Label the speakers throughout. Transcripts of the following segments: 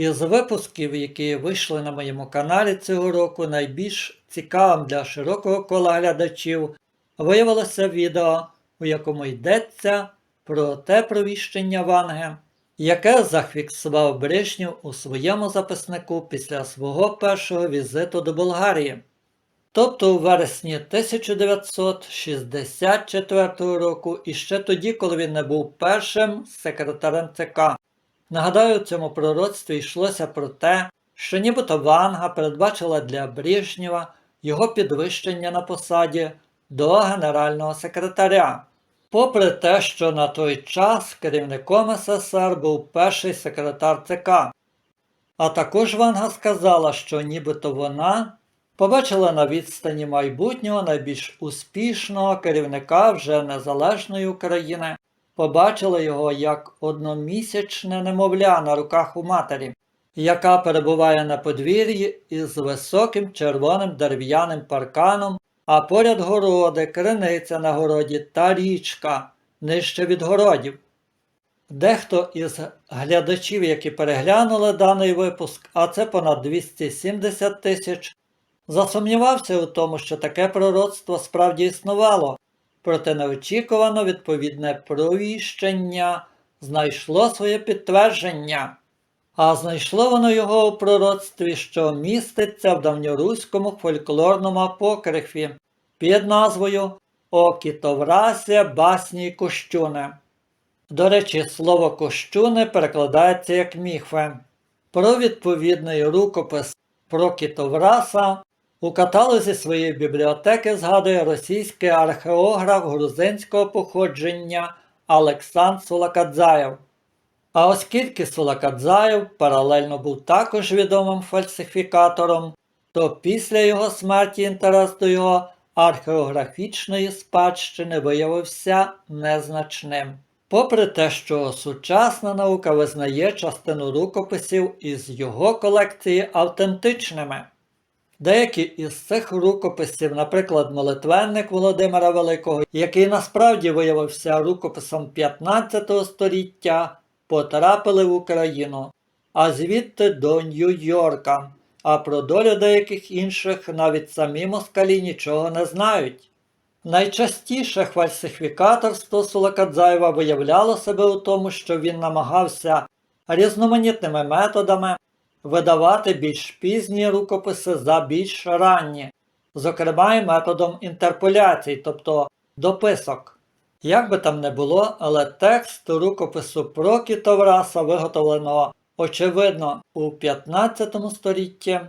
Speaker 1: Із випусків, які вийшли на моєму каналі цього року, найбільш цікавим для широкого кола глядачів виявилося відео, у якому йдеться про те провіщення Ванги, яке зафіксував Брежнєв у своєму записнику після свого першого візиту до Болгарії. Тобто у вересні 1964 року, і ще тоді, коли він не був першим секретарем ЦК. Нагадаю, у цьому пророцтві йшлося про те, що нібито Ванга передбачила для Брежнєва його підвищення на посаді до генерального секретаря. Попри те, що на той час керівником СССР був перший секретар ЦК. А також Ванга сказала, що нібито вона побачила на відстані майбутнього найбільш успішного керівника вже незалежної України, побачила його як одномісячне немовля на руках у матері, яка перебуває на подвір'ї із високим червоним дерев'яним парканом, а поряд городи, криниця на городі та річка нижче від городів. Дехто із глядачів, які переглянули даний випуск, а це понад 270 тисяч, засумнівався у тому, що таке пророцтво справді існувало, проте неочікувано відповідне провіщення знайшло своє підтвердження. А знайшло воно його у пророцтві, що міститься в давньоруському фольклорному апокрифі під назвою О басні кощуне. До речі, слово кощуне перекладається як міфе. Про відповідний рукопис про кітовраса у каталозі своєї бібліотеки згадує російський археограф грузинського походження Олександр Сулакадзаєв. А оскільки Сулакадзаєв паралельно був також відомим фальсифікатором, то після його смерті інтерес до його археографічної спадщини виявився незначним. Попри те, що сучасна наука визнає частину рукописів із його колекції автентичними. Деякі із цих рукописів, наприклад, молитвенник Володимира Великого, який насправді виявився рукописом 15 століття, потрапили в Україну, а звідти до Нью-Йорка. А про долю деяких інших навіть самі москалі нічого не знають. Найчастіше фальсифікаторство Сулакадзаєва виявляло себе у тому, що він намагався різноманітними методами видавати більш пізні рукописи за більш ранні, зокрема і методом інтерполяцій, тобто дописок. Як би там не було, але текст рукопису про Кітовраса, виготовленого, очевидно, у 15 столітті,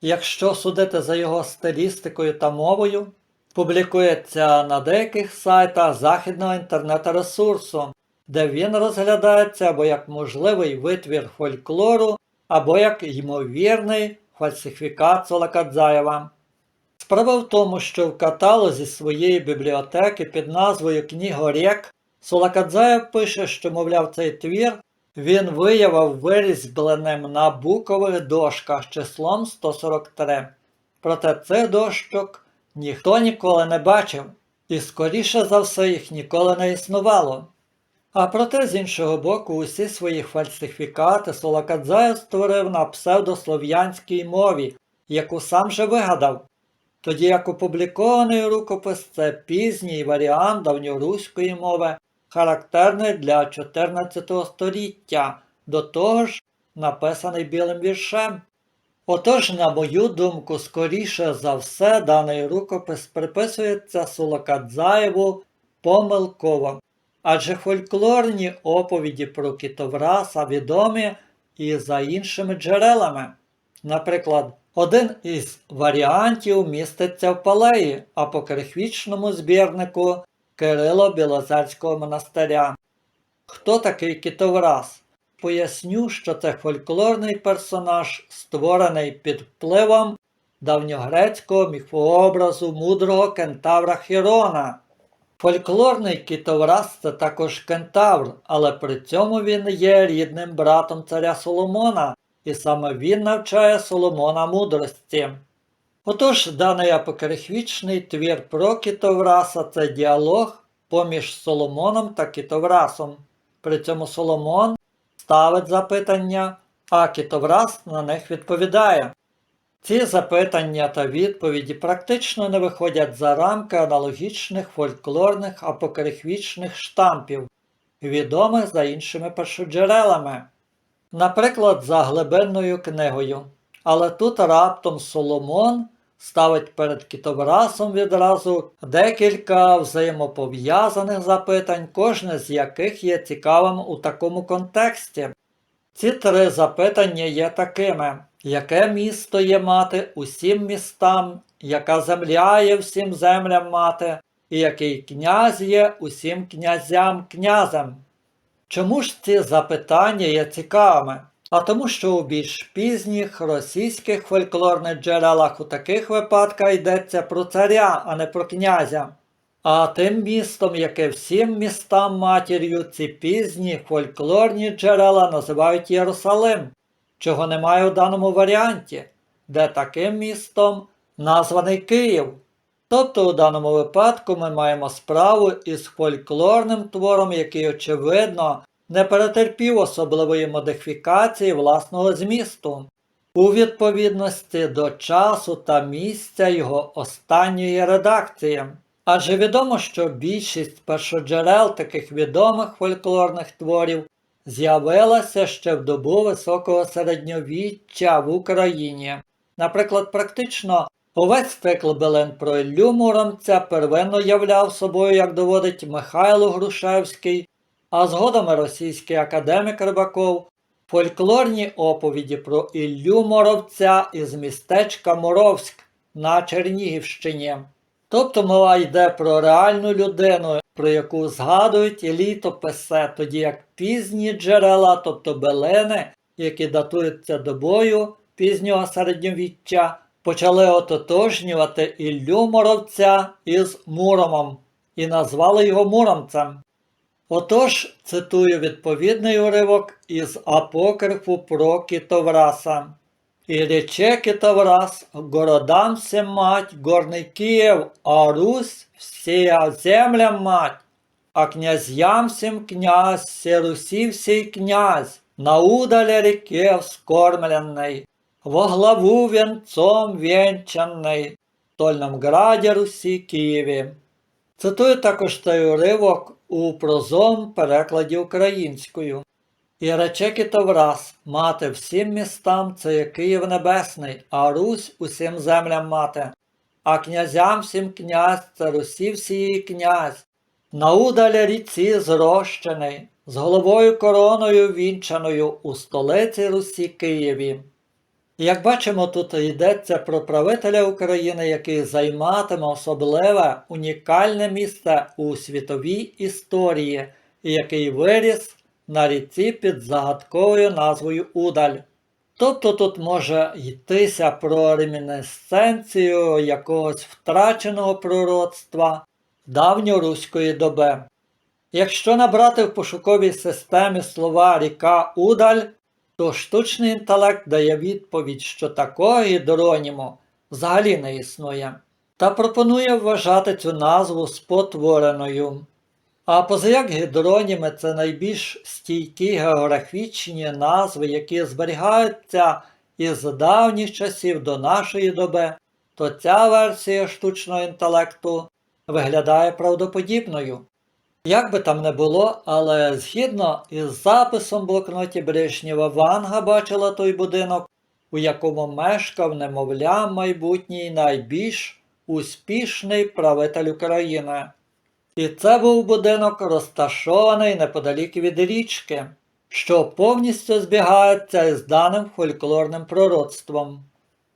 Speaker 1: якщо судити за його стилістикою та мовою, публікується на деяких сайтах західного інтернет-ресурсу, де він розглядається або як можливий витвір фольклору, або як ймовірний фальсифікат Солокадзаєва. Справа в тому, що в каталозі своєї бібліотеки під назвою Книгорек Солокадзаєв пише, що, мовляв, цей твір він виявив вирізбленим на букових дошках числом 143. Проте цих дощок ніхто ніколи не бачив, і скоріше за все їх ніколи не існувало. А проте, з іншого боку, усі свої фальсифікати Солокадзаєв створив на псевдослов'янській мові, яку сам же вигадав. Тоді як опублікований рукопис це пізній варіант давньоруської мови, характерний для 14 століття, до того ж написаний білим віршем. Отож, на мою думку, скоріше за все, даний рукопис приписується Сулакадзаєву помилково, адже фольклорні оповіді про Кітовраса відомі і за іншими джерелами. Наприклад, один із варіантів міститься в Палеї, апокрифічному збірнику Кирило Білозерського монастиря. Хто такий Кітоврас? Поясню, що це фольклорний персонаж, створений під впливом давньогрецького міфообразу мудрого кентавра Хірона. Фольклорний кітовраз це також кентавр, але при цьому він є рідним братом царя Соломона, і саме він навчає Соломона мудрості. Отож, даний апокрифічний твір про кітовраса це діалог поміж Соломоном та кітоврасом. При цьому Соломон ставить запитання а кітовраз на них відповідає. Ці запитання та відповіді практично не виходять за рамки аналогічних фольклорних апокрифічних штампів, відомих за іншими першоджерелами, наприклад, за глибинною книгою. Але тут раптом Соломон ставить перед кітоврасом відразу декілька взаємопов'язаних запитань, кожне з яких є цікавим у такому контексті. Ці три запитання є такими: яке місто є мати усім містам, яка земля є всім землям мати, і який князь є усім князям князем? Чому ж ці запитання є цікавими? А тому, що у більш пізніх російських фольклорних джерелах у таких випадках йдеться про царя, а не про князя. А тим містом, яке всім містам матір'ю, ці пізні фольклорні джерела називають Єрусалим, чого немає у даному варіанті, де таким містом названий Київ. Тобто у даному випадку ми маємо справу із фольклорним твором, який, очевидно, не перетерпів особливої модифікації власного змісту у відповідності до часу та місця його останньої редакції. Адже відомо, що більшість першоджерел таких відомих фольклорних творів з'явилася ще в добу високого середньовіччя в Україні. Наприклад, практично увесь цикл Белен про Іллю Муромця первинно являв собою, як доводить Михайло Грушевський, а згодом російський академік Рибаков, фольклорні оповіді про Іллю Моровця із містечка Моровськ на Чернігівщині. Тобто мова йде про реальну людину, про яку згадують і літописи, тоді як пізні джерела, тобто белени, які датуються добою пізнього середньовіччя, почали ототожнювати Іллю Моровця із Муромом і назвали його Муромцем. Отож, цитую відповідний уривок із апокрифу про Китовраса. «И рече Китоврас, городам всем мать, горный Киев, а Русь всея землям мать, а князьям всем князь, все Руси всей князь, на удале реке вскормленной, во главу венцом венчанной, в Тольном граде Руси Києві. Цитую також той уривок у прозом перекладі українською. І рече Китовраз, мати всім містам це є Київ Небесний, а Русь усім землям мати, а князям всім князь це Русі всієї князь, на удалі ріці зрощений, з головою короною вінчаною у столиці Русі Києві. Як бачимо, тут йдеться про правителя України, який займатиме особливе унікальне місце у світовій історії, і який виріс на ріці під загадковою назвою Удаль. Тобто тут може йтися про ремінесценцію якогось втраченого пророцтва давньоруської доби. Якщо набрати в пошуковій системі слова ріка Удаль, то штучний інтелект дає відповідь, що такого гідроніму взагалі не існує, та пропонує вважати цю назву спотвореною. А позаяк гідроніми це найбільш стійкі географічні назви, які зберігаються із давніх часів до нашої доби, то ця версія штучного інтелекту виглядає правдоподібною. Як би там не було, але згідно із записом блокноті Бришнєва Ванга бачила той будинок, у якому мешкав немовля майбутній найбільш успішний правитель України. І це був будинок, розташований неподалік від річки, що повністю збігається із даним фольклорним пророцтвом.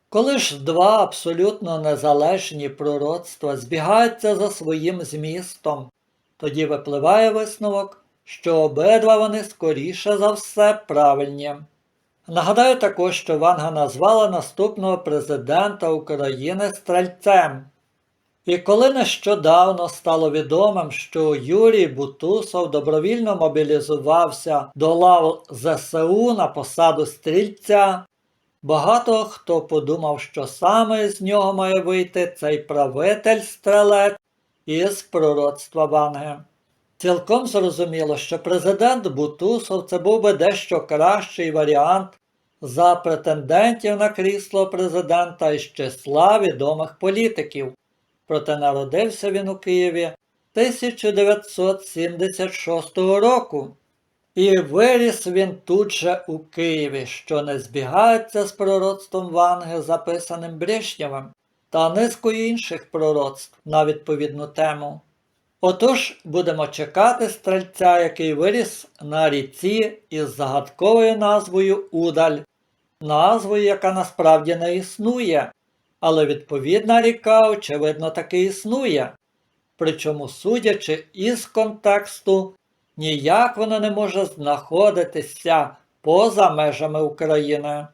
Speaker 1: Коли ж два абсолютно незалежні пророцтва збігаються за своїм змістом, тоді випливає висновок, що обидва вони скоріше за все правильні. Нагадаю також, що Ванга назвала наступного президента України стрельцем. І коли нещодавно стало відомим, що Юрій Бутусов добровільно мобілізувався до лав ЗСУ на посаду стрільця, багато хто подумав, що саме з нього має вийти цей правитель стрелець із пророцтва Ванги. Цілком зрозуміло, що президент Бутусов це був би дещо кращий варіант, за претендентів на крісло президента із числа відомих політиків. Проте народився він у Києві 1976 року. І виріс він тут же у Києві, що не збігається з пророцтвом Ванги, записаним Брежнєвим, та низкою інших пророцтв на відповідну тему. Отож будемо чекати стрільця, який виріс на ріці із загадковою назвою Удаль, назвою, яка насправді не існує, але відповідна ріка, очевидно, таки існує. Причому, судячи із контексту, ніяк вона не може знаходитися поза межами України.